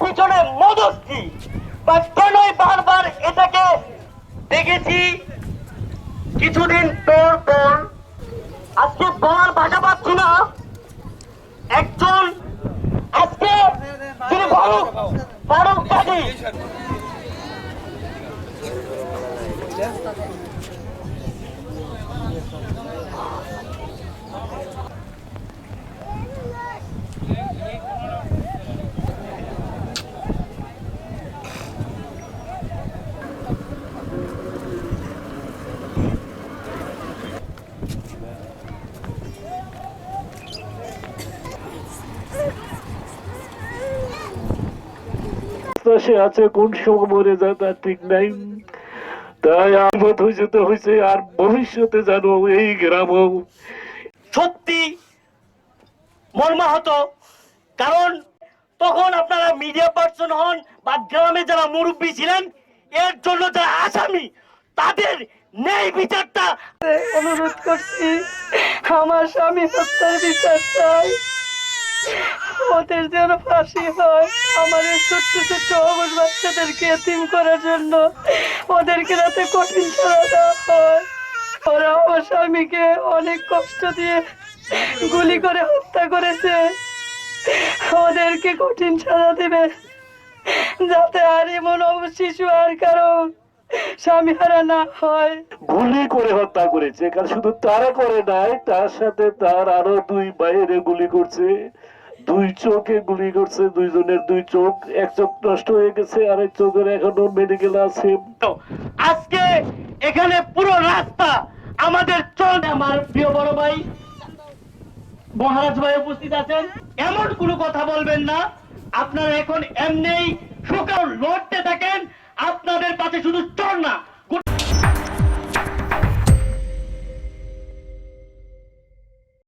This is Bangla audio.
পিছনে মদত বা কেনই বারবার এটাকে দেখেছি। কিছুদিন পর পর আজকে বলার ভাষা পাচ্ছি না। একজন আজকে তিনি ফারুক ফারুক কাজী তো সে আছে কোন সময় মরে যায় তার ঠিক নাই। তাই হয়েছে হয়েছে আর ভবিষ্যতে জানো এই গ্রামও সত্যি মর্মাহত কারণ তখন আপনারা মিডিয়া পার্সন হন বা গ্রামে যারা মুরব্বী ছিলেন এর জন্য যারা আসামি তাদের ন্যায় বিচারটা অনুরোধ করছি আমার স্বামী হত্যার বিচার চাই। ওদের যেন ফাঁসি হয়। আমার এই ছোট্ট ছোট্ট অবশ বাচ্চাদেরকে এতিম করার জন্য। ওদেরকে যাতে কঠিন সাজা দেওয়া হয়। ওরা আমার স্বামীকে অনেক কষ্ট দিয়ে গুলি করে হত্যা করেছে। ওদেরকে কঠিন সাজা দেবে। যাতে আর এমন শিশু আর কারও স্বামী হারা না হয়। গুলি করে হত্যা করেছে কারণ শুধু তারা করে নাই তার সাথে তার আরও দুই বাইরে গুলি করছে। দুই চোখে গুলি করছে দুইজনের দুই চোখ এক চোখ নষ্ট হয়ে গেছে আর এক চোখের এখনও মেডিকেল আছে। আজকে এখানে পুরো রাস্তা আমাদের চল আমার প্রিয় বড় ভাই মহারাজ ভাই উপস্থিত আছেন। এমন কোনো কথা বলবেন না। আপনারা এখন এমনি শুকাও লড়তে আপনাদের পাশে শুধু চর না